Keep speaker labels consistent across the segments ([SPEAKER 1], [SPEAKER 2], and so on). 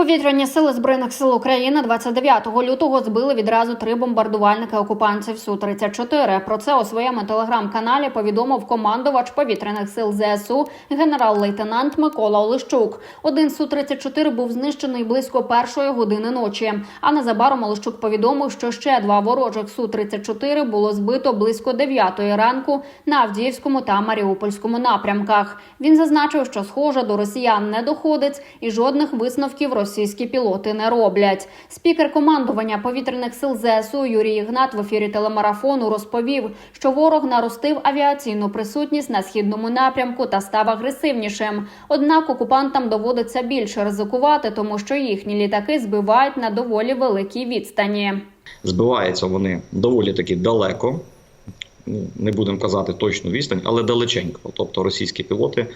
[SPEAKER 1] Повітряні сили збройних сил України 29 лютого збили відразу три бомбардувальники окупантів су 34 Про це у своєму телеграм-каналі повідомив командувач повітряних сил ЗСУ генерал-лейтенант Микола Олещук. Один су 34 був знищений близько першої години ночі. А незабаром Олещук повідомив, що ще два ворожих су 34 було збито близько 9 ранку на Авдіївському та Маріупольському напрямках. Він зазначив, що схоже до росіян не доходить і жодних висновків російські пілоти не роблять. Спікер командування повітряних сил ЗСУ Юрій Ігнат в ефірі телемарафону розповів, що ворог наростив авіаційну присутність на східному напрямку та став агресивнішим. Однак окупантам доводиться більше ризикувати, тому що їхні літаки збивають на доволі великій відстані.
[SPEAKER 2] Збиваються вони доволі таки далеко. Ну, Не будемо казати точну відстань, але далеченько. Тобто російські пілоти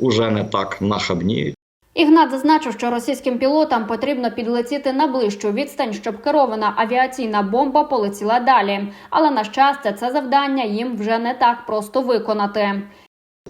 [SPEAKER 2] вже не так нахабніють.
[SPEAKER 1] Ігнат зазначив, що російським пілотам потрібно підлетіти на ближчу відстань, щоб керована авіаційна бомба полетіла далі. Але на щастя, це завдання їм вже не так просто виконати.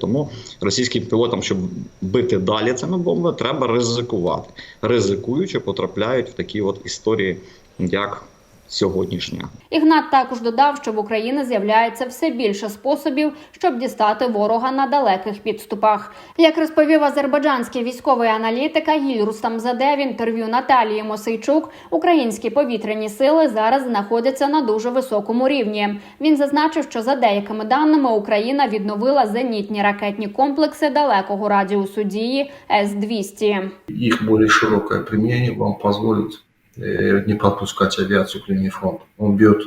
[SPEAKER 2] Тому російським пілотам, щоб бити далі цими бомбами, треба ризикувати. Ризикуючи, потрапляють в такі от історії, як сьогоднішня.
[SPEAKER 1] Ігнат також додав, що в Україні з'являється все більше способів, щоб дістати ворога на далеких підступах. Як розповів азербайджанський військовий аналітик Агіль Рустамзаде в інтерв'ю Наталії Мосейчук, українські повітряні сили зараз знаходяться на дуже високому рівні. Він зазначив, що за деякими даними Україна відновила зенітні ракетні комплекси далекого радіусу дії С 200
[SPEAKER 3] их более широкое применение вам позволит э, не подпускать авиацию к линии фронта. Он бьет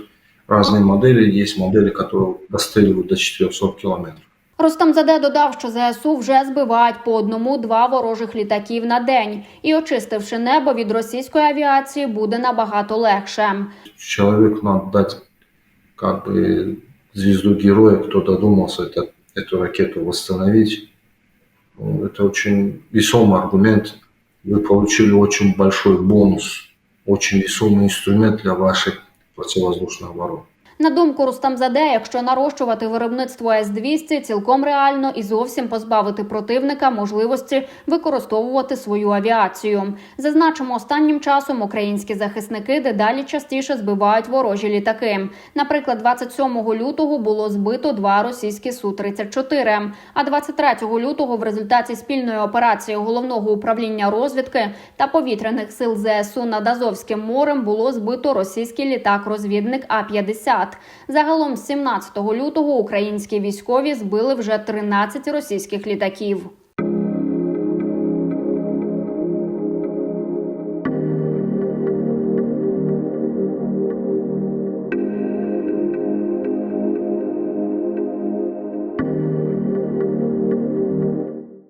[SPEAKER 3] разные модели. Есть модели, которые достреливают до 400 километров.
[SPEAKER 1] Рустамзаде додав, що ЗСУ вже збивають по одному-два ворожих літаків на день, і очистивши небо від російської авіації, буде набагато легше.
[SPEAKER 3] Человеку надо дать как бы звезду героя, кто додумался это, эту ракету восстановить. Ну, Это очень весомый аргумент. Вы получили очень большой бонус, очень весомый инструмент для вашей противовоздушной обороны.
[SPEAKER 1] На думку Рустамзаде, якщо нарощувати виробництво С-200, цілком реально і зовсім позбавити противника можливості використовувати свою авіацію. Зазначимо, останнім часом українські захисники дедалі частіше збивають ворожі літаки. Наприклад, 27 лютого було збито два російські Су-34, а 23 лютого в результаті спільної операції головного управління розвідки та повітряних сил ЗСУ над Азовським морем було збито російський літак-розвідник А-50. Загалом з 17 лютого українські військові збили вже 13 російських літаків.